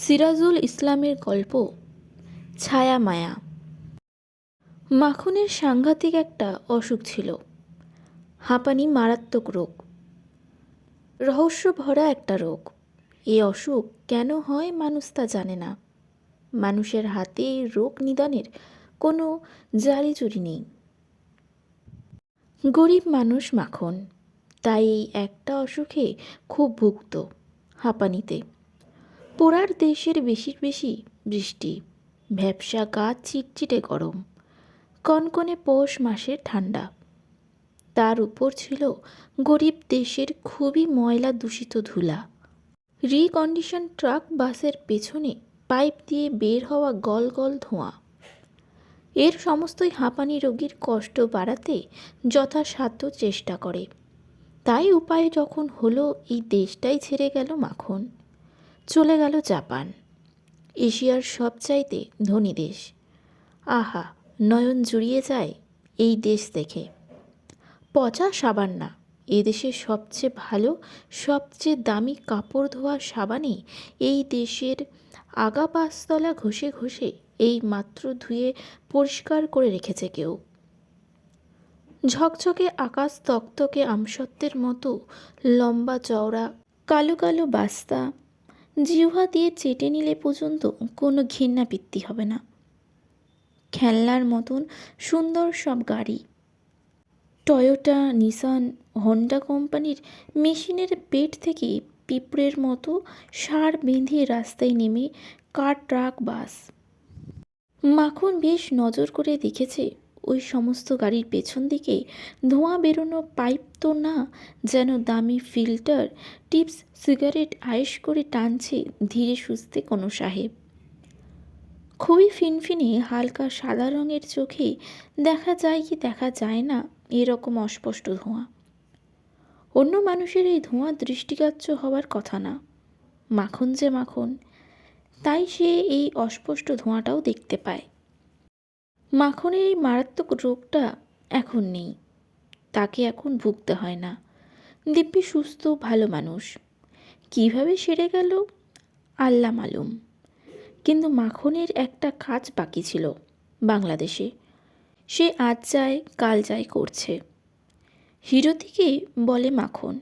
সিরাজুল ইসলামের গল্প, ছায়া মায়া। মাখনের সাংঘাতিক একটা অসুখ ছিল। হাঁপানি মারাত্মক রোগ। রহস্য ভরা একটা রোগ। এ অসুখ কেন হয় মানুষ তা জানে না। মানুষের হাতে রোগ নিদানের কোনো জারিজুরি নেই। গরিব মানুষ মাখন, তাই একটা অসুখে খুব ভুগত হাঁপানিতে। পোড়ার দেশের বেশির বেশি বৃষ্টি, ভ্যাবসা গা চিটচিটে গরম, কনকনে পৌষ মাসের ঠান্ডা। তার উপর ছিল গরিব দেশের খুবই ময়লা দূষিত ধুলা। রিকন্ডিশন ট্রাক বাসের পেছনে পাইপ দিয়ে বের হওয়া গল গল ধোঁয়া। এর সমস্তই হাঁপানি রোগীর কষ্ট বাড়াতে যথাসাধ্য চেষ্টা করে। তাই উপায় যখন হলো, এই দেশটাই ছেড়ে গেল মাখন। চলে গেল জাপান। এশিয়ার সবচাইতে ধনী দেশ। আহা, নয়ন জুড়িয়ে যায় এই দেশ দেখে। পচা সাবান না এদেশের সবচেয়ে ভালো, সবচেয়ে দামি কাপড় ধোয়া সাবানই এই দেশের আগা পাঁচতলা ঘষে ঘষে এই মাত্র ধুয়ে পরিষ্কার করে রেখেছে কেউ। ঝকঝকে আকাশ তক্তকে আমসত্বের মতো লম্বা চওড়া, কালো কালো বাস্তা জিহ্বা দিয়ে চেটে নিলে পর্যন্ত কোনো ঘৃণা বৃত্তি হবে না। খেলনার মতন সুন্দর সব গাড়ি। টয়োটা নিসান হন্ডা কোম্পানির মেশিনের পেট থেকে পিঁপড়ের মতো সার বেঁধে রাস্তায় নেমে কার ট্রাক, বাস। মাখন বেশ নজর করে দেখেছে ওই সমস্ত গাড়ির পেছন দিকে ধোঁয়া বেরোনো পাইপ তো না, যেন দামি ফিল্টার, টিপস, সিগারেট আয়েশ করে টানছে ধীরে সুস্থে কোনো সাহেব। খুবই ফিনফিনে হালকা সাদা রঙের চোখে দেখা যায় কি দেখা যায় না এরকম অস্পষ্ট ধোঁয়া। অন্য মানুষের এই ধোঁয়া দৃষ্টিগ্রাহ্য হওয়ার কথা না। মাখন যে মাখন, তাই সে এই অস্পষ্ট ধোঁয়াটাও দেখতে পায়। মাখনের এই মারাত্মক রোগটা এখন নেই। তাকে এখন ভুগতে হয় না। দিব্যি সুস্থ, ভালো মানুষ। কীভাবে সেরে গেল? আল্লাহ মালুম। কিন্তু মাখনের একটা কাজ বাকি ছিল বাংলাদেশে। সে আজ যায়, কাল যায় করছে। হিরোতিকে বলে মাখন,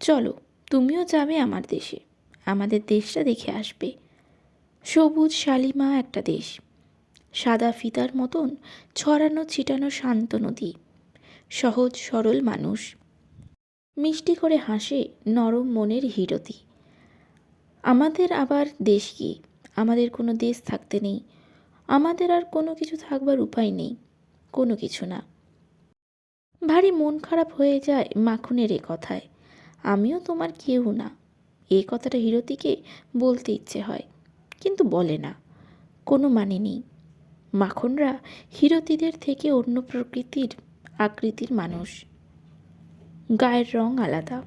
চলো, তুমিও যাবে আমার দেশে। আমাদের দেশটা দেখে আসবে। সবুজ শালিমা একটা দেশ। সাদা ফিতার মতন ছড়ানো ছিটানো শান্ত নদী। সহজ সরল মানুষ। মিষ্টি করে হাসে নরম মনের হিরতি। আমাদের আবার দেশ কি? আমাদের কোনো দেশ থাকতে নেই। আমাদের আর কোনো কিছু থাকবার উপায় নেই। কোনো কিছু না। ভারী মন খারাপ হয়ে যায় মাখনের এ কথায়। আমিও তোমার কেউ না। এই কথাটা হিরতিকে বলতে ইচ্ছে হয়, কিন্তু বলে না। কোনো মানে নেই। মাখনরা হিরতিদের থেকে অন্য প্রকৃতির আকৃতির মানুষ। গায়ের রং আলাদা।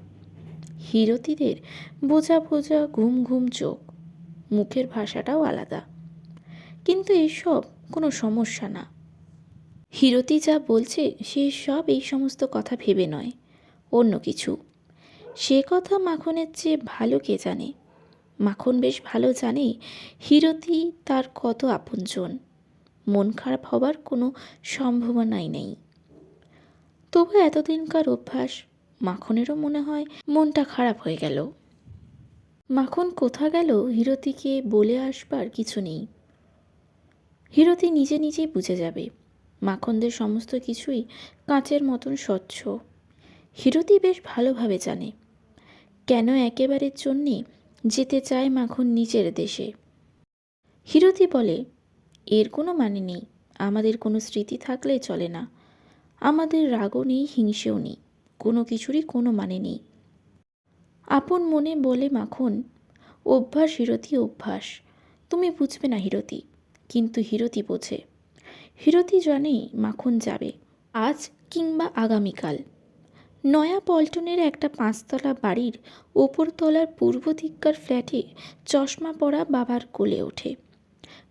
হিরতিদের বোঝা বোঝা ঘুম ঘুম চোখ, মুখের ভাষাটাও আলাদা। কিন্তু এসব কোনো সমস্যা না। হিরতি যা বলছে, সে সব এই সমস্ত কথা ভেবে নয়। অন্য কিছু। সে কথা মাখনের চেয়ে ভালো কে জানে? মাখন বেশ ভালো জানে হিরতি তার কত আপনজন। মন খারাপ হবার কোনো সম্ভাবনাই নেই। তবু এতদিনকার অভ্যাস, মাখনেরও মনে হয় মনটা খারাপ হয়ে গেল। মাখন কোথা গেল হিরতিকে বলে আসবার কিছু নেই। হিরতি নিজে নিজেই বুঝে যাবে, মাখনদের সমস্ত কিছুই কাঁচের মতন স্বচ্ছ। হিরতি বেশ ভালোভাবে জানে, কেন একেবারের জন্যে যেতে চায় মাখন নিজের দেশে। হিরতি বলে এর কোনো মানে নেই। আমাদের কোনো স্মৃতি থাকলে চলে না। আমাদের রাগও নেই, হিংসেও নেই। কোনো কিছুরই কোনো মানে নেই। আপন মনে বলে মাখন, অভ্যাস হিরতি, অভ্যাস। তুমি বুঝবে না হিরতি, কিন্তু হিরতি বোঝে। হিরতি জানে মাখন যাবে, আজ কিংবা আগামীকাল। নয়া পল্টনের একটা পাঁচতলা বাড়ির ওপরতলার পূর্ব দিককার ফ্ল্যাটে চশমা পরা বাবার কোলে ওঠে।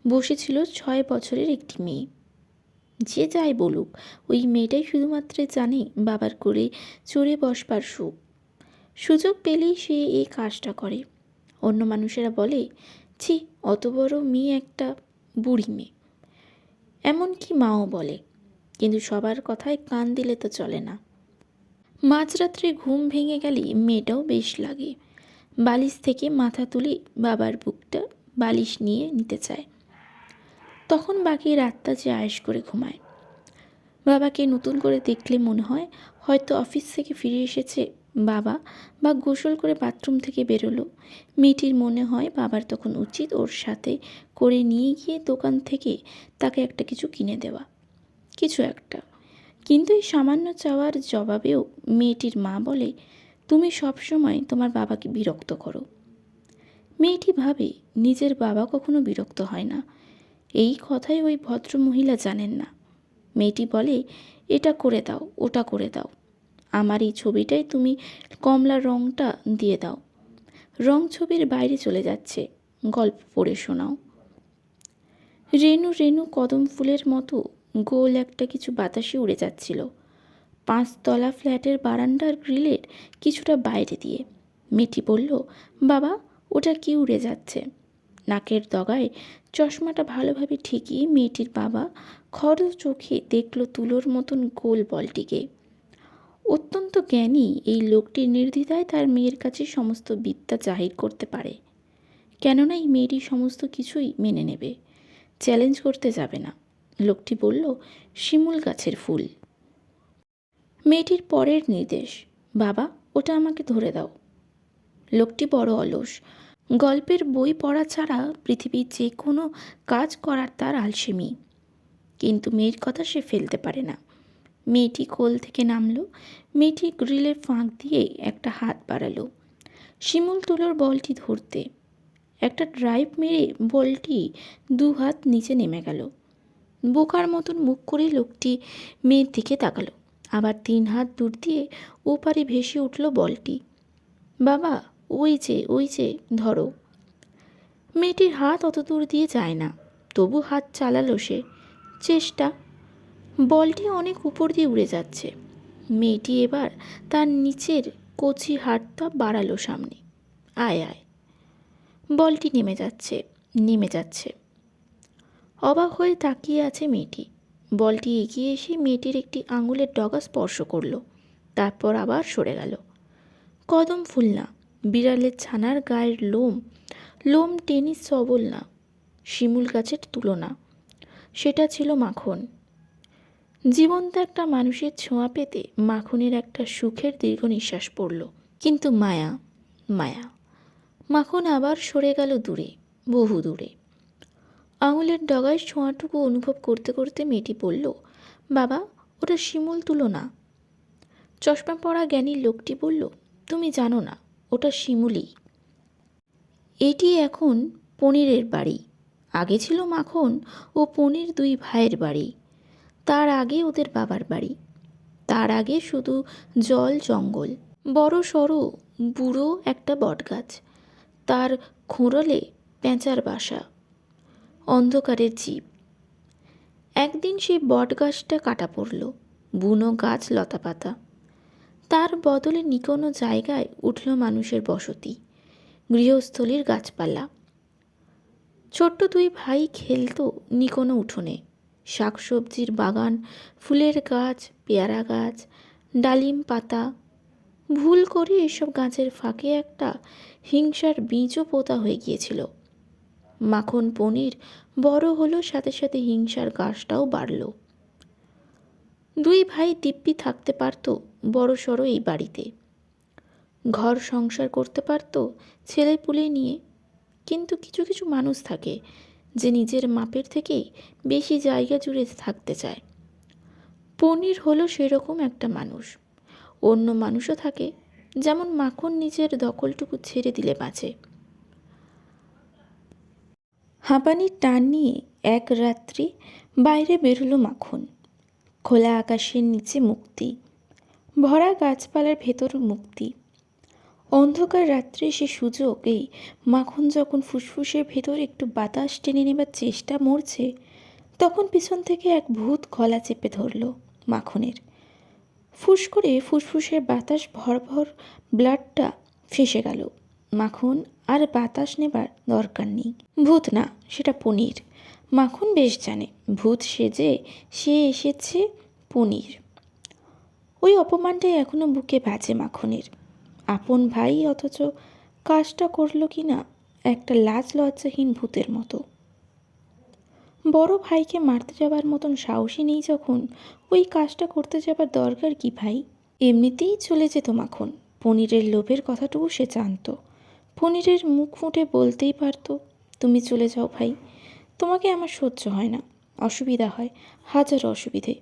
বসেছিল ছয় বছরের একটি মেয়ে। যে যাই বলুক, ওই মেয়েটাই শুধুমাত্র জানে বাবার করে চড়ে বসবার সুখ। সুযোগ পেলেই সে এই কাজটা করে। অন্য মানুষেরা বলে, ছি, অত বড় মেয়ে একটা বুড়ি মেয়ে। এমনকি মাও বলে, কিন্তু সবার কথায় কান দিলে তো চলে না। মাঝরাত্রে ঘুম ভেঙে গেলে মেয়েটাও বেশ লাগে। বালিশ থেকে মাথা তুলে বাবার বুকটা বালিশ নিয়ে নিতে চায়। তখন বাকি রাতটা যে আয়েস করে ঘুমায়। বাবাকে নতুন করে দেখলে মনে হয় হয়তো অফিস থেকে ফিরে এসেছে বাবা বা গোসল করে বাথরুম থেকে বেরোলো। মেয়েটির মনে হয় বাবার তখন উচিত ওর সাথে করে নিয়ে গিয়ে দোকান থেকে তাকে একটা কিছু কিনে দেওয়া। কিছু একটা। কিন্তু এই সামান্য চাওয়ার জবাবেও মেয়েটির মা বলে, তুমি সবসময় তোমার বাবাকে বিরক্ত করো। মেয়েটি ভাবে, নিজের বাবা কখনো বিরক্ত হয় না। এই কথাই ওই ভদ্র মহিলা জানেন না। মেয়েটি বলে, এটা করে দাও, ওটা করে দাও। আমার এই ছবিটায় তুমি কমলা রঙটা দিয়ে দাও। রং ছবির বাইরে চলে যাচ্ছে। গল্প পড়ে শোনাও। রেণু রেণু কদম ফুলের মতো গোল একটা কিছু বাতাসে উড়ে যাচ্ছিল। পাঁচতলা ফ্ল্যাটের বারান্দার গ্রিলের কিছুটা বাইরে দিয়ে। মেয়েটি বলল, বাবা, ওটা কি উড়ে যাচ্ছে? নাকের দগায়। চশমাটা ভালোভাবে ঠিকিয়ে মেয়েটির বাবা খর চোখে দেখল তুলোর মতন গোল বলটিকে। অত্যন্ত জ্ঞানী এই লোকটি নির্দ্বিধায় তার মেয়ের কাছে সমস্ত বিদ্যা জাহির করতে পারে। কেননা এই মেয়েটি সমস্ত কিছুই মেনে নেবে। চ্যালেঞ্জ করতে যাবে না। লোকটি বলল, শিমুল গাছের ফুল। মেয়েটির পরের নির্দেশ, বাবা, ওটা আমাকে ধরে দাও। লোকটি বড় অলস। গল্পের বই পড়া ছাড়া পৃথিবীর যে কোনো কাজ করার তার আলসেমি। কিন্তু মেয়ের কথা সে ফেলতে পারে না। মেয়েটি কোল থেকে নামলো, মেয়েটি গ্রিলের ফাঁক দিয়ে একটা হাত বাড়ালো। শিমুল তুলোর বলটি ধরতে, একটা ড্রাইভ মেরে বলটি দু হাত নিচে নেমে গেল। বোকার মতন মুখ করে লোকটি মেয়ের দিকে তাকালো। আবার তিন হাত দূর দিয়ে ওপারে ভেসে উঠল বলটি, বাবা ওই যে ওই যে, ধরো। মেয়েটির হাত অত দূর দিয়ে যায় না, তবু হাত চালালো সে। চেষ্টা। বলটি অনেক উপর দিয়ে উড়ে যাচ্ছে। মেয়েটি এবার তার নিচের কচি হাতটা বাড়ালো সামনে। আয় আয়। বলটি নেমে যাচ্ছে নেমে যাচ্ছে। অবাক হয়ে তাকিয়ে আছে মেয়েটি। বলটি এগিয়ে এসে মেয়েটির একটি আঙুলের ডগা স্পর্শ করল। তারপর আবার সরে গেল। কদম ফুল না বিড়ালের ছানার গায়ের লোম লোম টেনিস সবল না, শিমুল গাছের তুলনা। সেটা ছিল মাখন। জীবন্ত একটা মানুষের ছোঁয়া পেতে মাখনের একটা সুখের দীর্ঘ নিঃশ্বাস পড়ল। কিন্তু মায়া মায়া। মাখন আবার সরে গেল দূরে, বহু দূরে। আঙুলের ডগায় ছোঁয়াটুকু অনুভব করতে করতে মেয়েটি বলল, বাবা, ওটা শিমুল তুলো না। চশমা পরা জ্ঞানী লোকটি বলল, তুমি জানো না ওটা শিমুলি। এটি এখন পনিরের বাড়ি। আগে ছিল মাখন ও পনির দুই ভাইয়ের বাড়ি। তার আগে ওদের বাবার বাড়ি। তার আগে শুধু জল জঙ্গল। বড় সড়ো, বুড়ো একটা বটগাছ। তার খোঁড়লে পেঁচার বাসা। অন্ধকারের জীব। একদিন সেই বটগাছটা কাটা পড়ল। বুনো গাছ লতাপাতা। তার বদলে নিকোনো জায়গায় উঠল মানুষের বসতি, গৃহস্থলীর গাছপালা। ছোট্ট দুই ভাই খেলতো নিকোনো উঠোনে। শাকসবজির বাগান, ফুলের গাছ, পেয়ারা গাছ, ডালিম পাতা। ভুল করে এসব গাছের ফাঁকে একটা হিংসার বীজও পোতা হয়ে গিয়েছিল। মাখন পনির বড় হলো, সাথে সাথে হিংসার গাছটাও বাড়ল। দুই ভাই দিব্যি থাকতে পারত বড় সড়ো এই বাড়িতে। ঘর সংসার করতে পারত ছেলে পুলে নিয়ে, কিন্তু কিছু কিছু মানুষ থাকে যে নিজের মাপের থেকে বেশি জায়গা জুড়ে থাকতে চায়। পনির হলো সেরকম একটা মানুষ। অন্য মানুষও থাকে, যেমন মাখন নিজের দখলটুকু ছেড়ে দিলে বাঁচে। হাঁপানির টান নিয়ে এক রাত্রি বাইরে বেরোলো মাখন। খোলা আকাশের নিচে মুক্তি। ভরা গাছপালার ভেতর মুক্তি। অন্ধকার রাত্রে সে সুযোগ এই মাখন যখন ফুসফুসের ভেতর একটু বাতাস টেনে নেবার চেষ্টা মরছে, তখন পিছন থেকে এক ভূত গলা চেপে ধরল মাখনের। ফুস করে ফুসফুসের বাতাস ভর ভর ব্লাডটা ফেসে গেল। মাখন আর বাতাস নেবার দরকার নেই। ভূত না, সেটা পনির। মাখন বেশ জানে, ভূত সেজে সে এসেছে পনির। ওই অপমানটাই এখনও বুকে বাজে মাখনের। আপন ভাই অথচ কাজটা করল কি না, একটা লাজ লজ্জাহীন ভূতের মতো। বড় ভাইকে মারতে যাবার মতন সাহসী নেই যখন, ওই কাজটা করতে যাবার দরকার কি ভাই? এমনিতেই চলে যেত মাখন। পনিরের লোভের কথাটুকু সে জানতো। পনিরের মুখ ফুটে বলতেই পারতো, তুমি চলে যাও ভাই। তোমাকে আমার সহ্য হয় না। অসুবিধা হয়, হাজার অসুবিধে।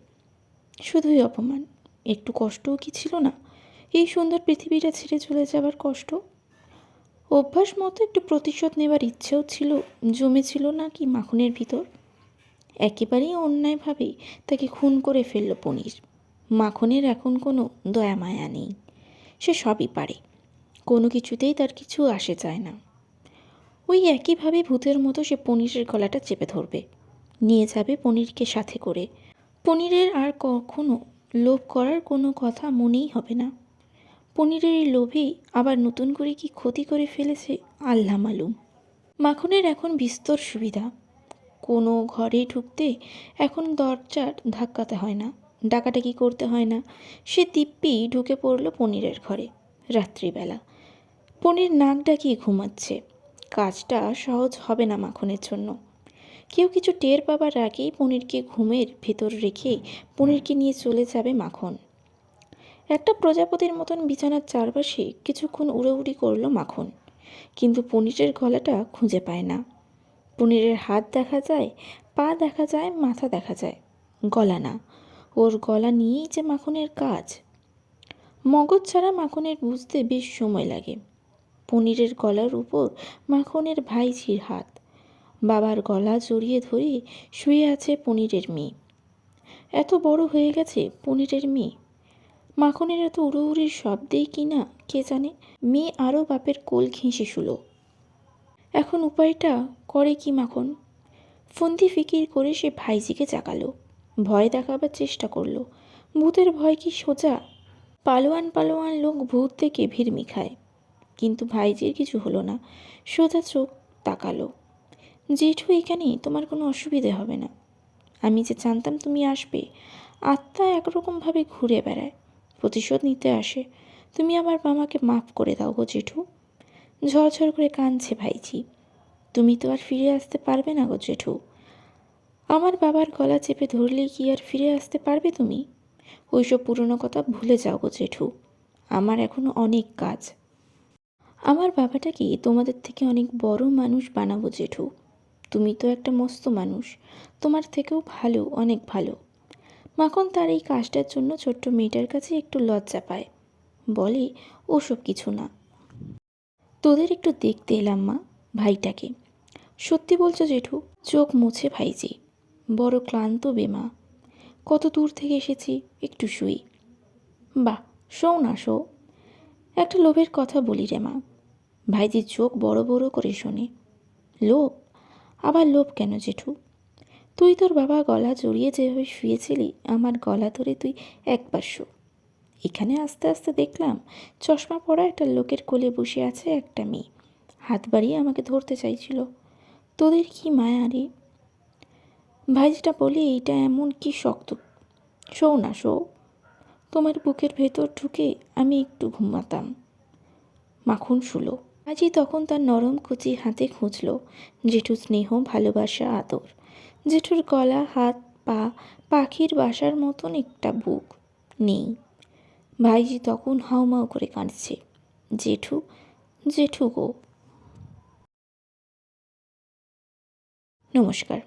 শুধুই অপমান। একটু কষ্টও কি ছিল না? এই সুন্দর পৃথিবীটা ছেড়ে চলে যাবার কষ্ট? অভ্যাস মতো একটু প্রতিশোধ নেবার ইচ্ছেও ছিল জমেছিল না কি মাখনের ভিতর? একেবারেই অন্যায়ভাবেই তাকে খুন করে ফেলল পনির। মাখনের এখন কোনো দয়া মায়া নেই। সে সবই পারে। কোনো কিছুতেই তার কিছু আসে যায় না। ওই একইভাবে ভূতের মতো সে পনিরের গলাটা চেপে ধরবে। নিয়ে যাবে পনিরকে সাথে করে। পনিরের আর কখনো লোভ করার কোনো কথা মনেই হবে না। পনিরের এই লোভেই আবার নতুন করে কি ক্ষতি করে ফেলেছে আল্লাহ মালুম। মাখনের এখন বিস্তর সুবিধা। কোনো ঘরে ঢুকতে এখন দরজার ধাক্কাতে হয় না, ডাকাডাকি করতে হয় না। সে দিব্যি ঢুকে পড়ল পনিরের ঘরে রাত্রিবেলা। পনির নাক ডাকিয়ে ঘুমাচ্ছে। কাজটা সহজ হবে না মাখনের জন্য। কেউ কিছু টের পাবার আগেই পনিরকে ঘুমের ভেতর রেখে পনিরকে নিয়ে চলে যাবে মাখন। একটা প্রজাপতির মতন বিছানার চারপাশে কিছুক্ষণ উড়োউড়ি করল মাখন, কিন্তু পনিরের গলাটা খুঁজে পায় না। পনিরের হাত দেখা যায়, পা দেখা যায়, মাথা দেখা যায়, গলা না। ওর গলা নিয়েই যে মাখনের কাজ। মগজ ছাড়া মাখনের বুঝতে বেশ সময় লাগে। পনিরের গলার উপর মাখনের ভাইঝির হাত। বাবার গলা জড়িয়ে ধরে শুয়ে আছে পনিরের মেয়ে। এত বড় হয়ে গেছে পনিরের মেয়ে। মাখনের এত উড়োউড়ির শব্দেই কি না কে জানে? মেয়ে আরও বাপের কোল ঘেঁষে শুলো। এখন উপায়টা করে কি মাখন? ফন্দি ফিকির করে সে ভাইজিকে জাগালো ভয় দেখাবার চেষ্টা করল। ভূতের ভয় কি সোজা? পালোয়ান পালোয়ান লোক ভূত থেকে ভিড়মি খায় কিন্তু ভাইজির কিছু হলো না। সোজা চোখ তাকালো। জেঠু এখানে, তোমার কোনো অসুবিধে হবে না। আমি যে জানতাম তুমি আসবে, আত্মা একরকমভাবে ঘুরে বেড়ায়, প্রতিশোধ নিতে আসে। তুমি আমার মামাকে মাফ করে দাও গো জেঠু। ঝরঝর করে কাঁদছে ভাইজি। তুমি তো আর ফিরে আসতে পারবে না গো জেঠু। আমার বাবার গলা চেপে ধরলে কি আর ফিরে আসতে পারবে তুমি? ওইসব পুরনো কথা ভুলে যাও গো জেঠু। আমার এখনও অনেক কাজ। আমার বাবাটাকে তোমাদের থেকে অনেক বড় মানুষ বানাবো জেঠু। তুমি তো একটা মস্ত মানুষ। তোমার থেকেও ভালো, অনেক ভালো। মাখন তার এই কাজটার জন্য ছোট্ট মেয়েটার কাছে একটু লজ্জা পায়। বলে, ওসব কিছু না। তোদের একটু দেখতে এলাম মা, ভাইটাকে। সত্যি বলছো জেঠু, চোখ মুছে ভাইজি। বড় ক্লান্ত বেমা। কত দূর থেকে এসেছি, একটু শুই। বাহ, শোও না শো একটা লোভের কথা বলি রে মা। ভাইজির চোখ বড় বড় করে শোনে। লোভ? আবার লোভ কেন জেঠু? তুই তোর বাবা গলা জড়িয়ে যেভাবে শুয়েছিলি, আমার গলা ধরে তুই একবার শো। এখানে আস্তে আস্তে দেখলাম চশমা পরা একটা লোকের কোলে বসে আছে একটা মেয়ে। হাত বাড়িয়ে আমাকে ধরতে চাইছিল। তোদের কি মায়া রে? ভাইজিটা বলে, এইটা এমন কি শক্ত। শো না শো তোমার বুকের ভেতর ঢুকে আমি একটু ঘুমাতাম। মাখন শুলো। আজি তখন তার নরম কুচি হাতে খুঁজল, জেঠুর স্নেহ, ভালোবাসা, আদর। জেঠুর গলা, হাত, পা, পাখির বাসার মতন একটা বুক নেই। ভাইজি তখন হাউমাউ করে কাঁদছে। জেঠু জেঠু গো। নমস্কার।